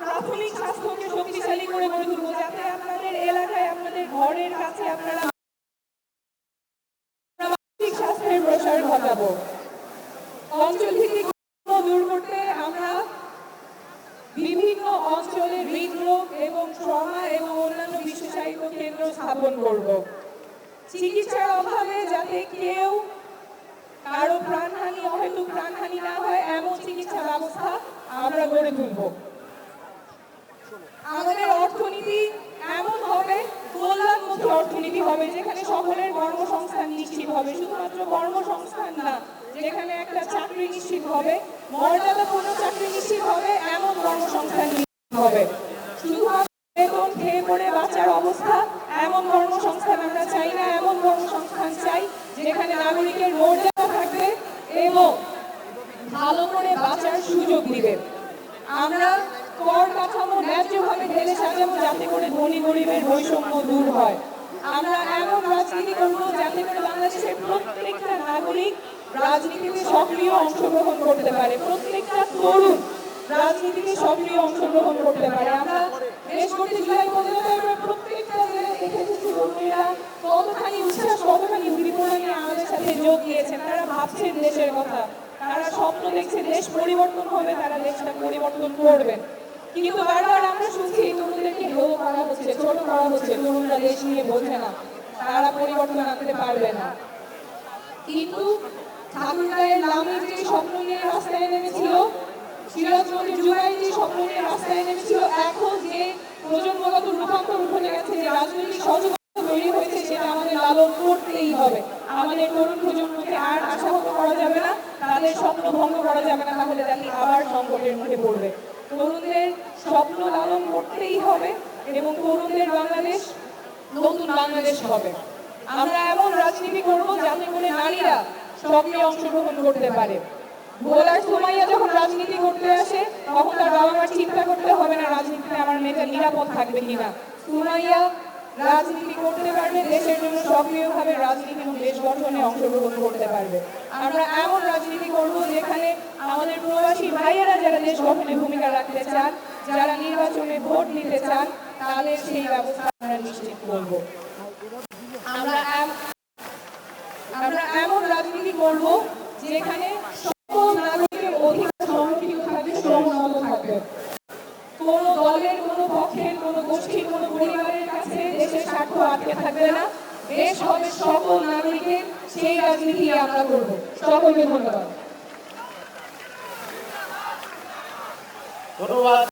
প্রাথমিক স্বাস্থ্যকে শক্তিশালী করে গড়ে তুলবো, যাতে আপনাদের এলাকায়, আপনাদের ঘরের কাছে আপনারা মানসিক স্বাস্থ্যের প্রসার ঘটাবো। অঞ্চল দূর করতে আমরা বিভিন্ন অঞ্চলে হৃদরোগ এবং ট্রমা এবং অন্যান্য বিশেষায়িত কেন্দ্র স্থাপন করব। চিকিৎসার অভাবে যাতে কেউ কারও প্রাণহানি, অহেতুক প্রাণহানি না হয়, এমন চিকিৎসা ব্যবস্থা আমরা গড়ে তুলব। আমাদের অর্থনীতি এমন হবে কল্যাণমুখী অর্থনীতি হবে, যেখানে সকলের কর্মসংস্থান নিশ্চিত হবে। শুধুমাত্র কর্মসংস্থান না, যেখানে একটা চাকরি নিশ্চিত হবে মর্যাদাপূর্ণ চাকরি নিশ্চিত হবে, এমন কর্মসংস্থান নিশ্চিত হবে। বেতন খেয়ে পড়ে বাঁচার অবস্থা, এমন কর্মসংস্থান আমরা চাই না, এমন কর্মসংস্থান চাই, যেখানে নাগরিকের মর্যাদা থাকবে এবং ভালো করে বাঁচার সুযোগ দিবে আমরা কর কাঠামো ন্যায্যভাবে ঢেলে সাজাবো যাতে করে ধনী গরিবের বৈষম্য দূর হয়। আমরা এমন রাজনীতি করব যাতে করে বাংলাদেশের প্রত্যেকটা নাগরিক রাজনীতিতে সক্রিয় অংশগ্রহণ করতে পারে। প্রত্যেকটা তরুণ রাজনীতিতে সক্রিয় অংশগ্রহণ করতে পারে। আমরা বেশ করতে জুলাই পর্যন্ত আমরা প্রত্যেকটা কতখানি উচ্ছ্বাস, কতখানি উদ্দীপনা নিয়ে আমাদের সাথে যোগ দিয়েছেন, তারা ভাবছেন দেশের কথা। তারা স্বপ্ন দেখছে দেশ পরিবর্তন হবে, তারা দেশটা পরিবর্তন করবেন কিন্তু বারবার আমরা শুনছি তরুণদেরকে হেয় করা হচ্ছে, ছোট করা হচ্ছে তরুণরা দেশ নিয়ে বোঝে না, তারা পরিবর্তন আনতে পারবে না। কিন্তু ঠাকুরগাঁয়ের লামির যে স্বপ্ন নিয়ে রাস্তায় নেমেছিল, সিরাজগঞ্জের জুলাই যে স্বপ্ন নিয়ে রাস্তায় নেমেছিল, এখন যে প্রজন্মগত রূপান্তর ঘটে গেছে, যে রাজনৈতিক সহযোগিতা তৈরি হয়েছে, সেটা আমাদের লালন করতেই হবে। আমাদের তরুণ প্রজন্মকে আর আশাহত করা যাবে না তাদের স্বপ্ন ভঙ্গ করা যাবে না, তাহলে জাতি আবার সংকটের মুখে পড়বে। তরুণদের স্বপ্ন লালন করতেই হবে এবং তরুণদের বাংলাদেশ, নতুন বাংলাদেশ হবে। আমরা এমন রাজনীতি করব যাতে করে নারীরা সক্রিয় অংশগ্রহণ করতে পারে। ভোলার সুমাইয়া যখন রাজনীতি করতে আসে, তখন তার বাবা মার চিন্তা করতে হবে না, রাজনীতিতে আমার মেয়েটা নিরাপদ থাকবে কিনা। সুমাইয়া রাজনীতি করতে পারবে, দেশের জন্য সক্রিয়ভাবে রাজনীতি এবং দেশ গঠনে অংশগ্রহণ করতে পারবে। আমরা এমন রাজনীতি করব যেখানে আমাদের প্রবাসী ভাইয়েরা যারা দেশ গঠনে ভূমিকা রাখতে চান, যারা নির্বাচনে ভোট দিতে চান, তাদের সেই ব্যবস্থা আমরা নিশ্চিত করব। আমরা আমরা এমন রাজনীতি করব যেখানে সকল নাগরিকের অধিকার সংরক্ষিত থাকবে থাকবে। কোন দলের, কোন পক্ষের, কোন গোষ্ঠীর, কোন পরিবারের কাছে দেশের স্বার্থ আটকে থাকবে না। দেশ হবে সকল নাগরিকের সেই রাজনীতি আমরা করব। সকলকে ধন্যবাদ। ধন্যবাদ